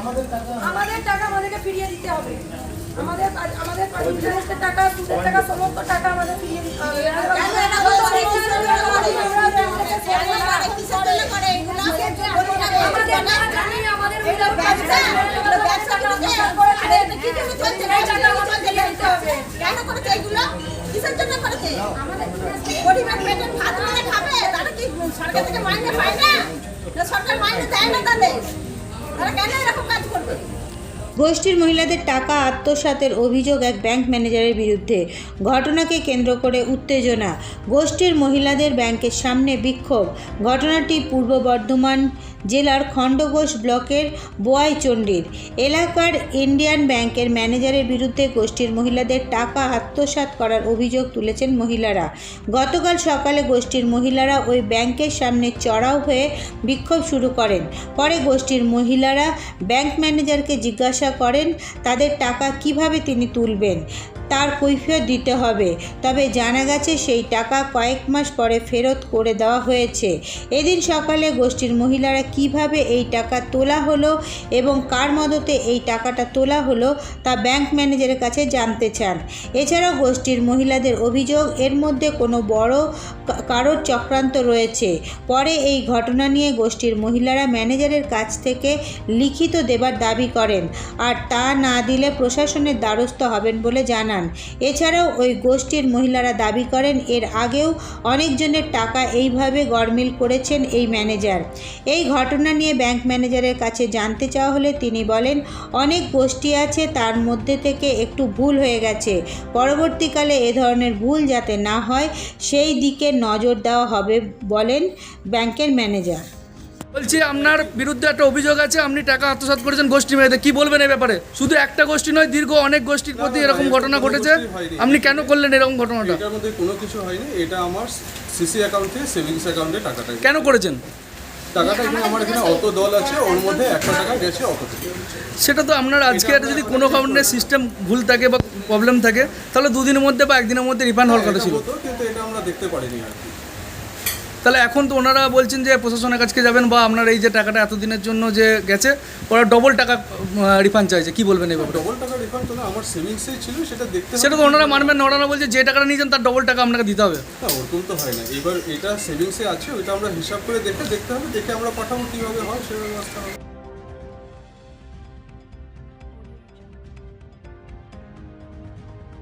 আমাদের টাকা আমাদেরকে ফিরিয়ে দিতে হবে। আমাদের আমাদের ইন্টারেস্টের টাকা সুদের টাকা সমস্ত টাকা আমাদের ফিরিয়ে দিতে হবে? গরিবের পেটে ভাত খাবে? তারা কি সরকার থেকে মাইনে পায় না? না সরকার মাইনে দেয় না তাদের? তারা কেন এরকম কাজ করবে? গোষ্ঠীর মহিলাদের টাকা আত্মসাতের অভিযোগ এক ব্যাংক ম্যানেজারের বিরুদ্ধে। ঘটনাকে কেন্দ্র করে উত্তেজনা। গোষ্ঠীর মহিলাদের ব্যাংকের সামনে বিক্ষোভ। ঘটনাটি পূর্ব বর্ধমান জেলার খণ্ডঘোষ ব্লকের বোয়াইচণ্ডীর। এলাকার ইন্ডিয়ান ব্যাংকের ম্যানেজারের বিরুদ্ধে গোষ্ঠীর মহিলাদের টাকা আত্মসাৎ করার অভিযোগ তুলেছেন মহিলারা। গতকাল সকালে গোষ্ঠীর মহিলারা ওই ব্যাংকের সামনে চড়াও হয়ে বিক্ষোভ শুরু করেন। পরে গোষ্ঠীর মহিলারা ব্যাংক ম্যানেজারকে জিজ্ঞাসা করেন তাদের টাকা কীভাবে তিনি তুলবেন? তার কৈফিয়ত দিতে হবে। তবে জানা গেছে সেই টাকা কয়েক মাস পরে ফেরত করে দেওয়া হয়েছে। এদিন সকালে গোষ্ঠীর মহিলারা কীভাবে এই টাকা তোলা হলো এবং কার মদতে এই টাকাটা তোলা হলো তা ব্যাংক ম্যানেজারের কাছে জানতে চান। এছাড়াও গোষ্ঠীর মহিলাদের অভিযোগ, এর মধ্যে কোনো বড় কারোর চক্রান্ত রয়েছে। পরে এই ঘটনা নিয়ে গোষ্ঠীর মহিলারা ম্যানেজারের কাছ থেকে লিখিত দেবার দাবি করেন। আর তা না দিলে প্রশাসনের দ্বারস্থ হবেন বলে জানান। এছাড়াও ওই গোষ্ঠীর মহিলারা দাবি করেন, এর আগেও অনেকজনের টাকা এইভাবে গরমিল করেছেন এই ম্যানেজার। এই ঘটনা নিয়ে ব্যাংক ম্যানেজারের কাছে জানতে চাওয়া হলে তিনি বলেন, অনেক গোষ্ঠী আছে, তার মধ্যে থেকে একটু ভুল হয়ে গেছে। পরবর্তীকালে এ ধরনের ভুল যাতে না হয়, সেই দিকে নজর দেওয়া হবে বলেন ব্যাংকের ম্যানেজার। বলছি আপনার বিরুদ্ধে একটা অভিযোগ আছে আপনি টাকা আত্মসাৎ করেছেন গোষ্ঠী মেয়েদের কি বলবেন এই ব্যাপারে? শুধু একটা গোষ্ঠী নয় দীর্ঘ অনেক গোষ্ঠীর প্রতি এরকম ঘটনা ঘটেছে। আপনি কেন করলেন এরকম ঘটনাটা? এটার মধ্যে কোনো কিছু হয়নি এটা আমার সিসি অ্যাকাউন্ট থেকে সেভিংস অ্যাকাউন্টে টাকাটা কেন করেছেন? টাকাটা এখানে আমার এখানে অত দল আছে ওর মধ্যে একটা টাকা গেছে অত থেকে। সেটা তো আপনার আজকে যদি কোনো কারণে সিস্টেম ভুল থাকে বা প্রবলেম থাকে তাহলে দুদিনের মধ্যে বা একদিনের মধ্যে রিফান্ড হওয়ার কথা ছিল। কিন্তু এটা আমরা দেখতে পারিনি আর কি। তাহলে এখন তো ওনারা বলছেন যে প্রশাসনের কাছে যাবেন বা আপনার এই যে টাকাটা এতদিনের জন্য যে গেছে ওরা ডবল টাকা রিফান্ড চাইছে। কি বলবেন এই ডবল টাকা রিফান্ড তো না আমার সেভিংসেই ছিল সেটা দেখতে হবে। সেটা তো ওনারা মানবেন না ওনারা বলছে যে টাকাটা নিয়েছেন তার ডবল টাকা আপনাকে দিতে হবে। না ওরকম তো হয় না। এবার এটা সেভিংসে আছে ওইটা আমরা হিসাব করে দেখে দেখতে হবে দেখে আমরা পাঠাবো কীভাবে হয় সেটা ব্যবস্থা হবে।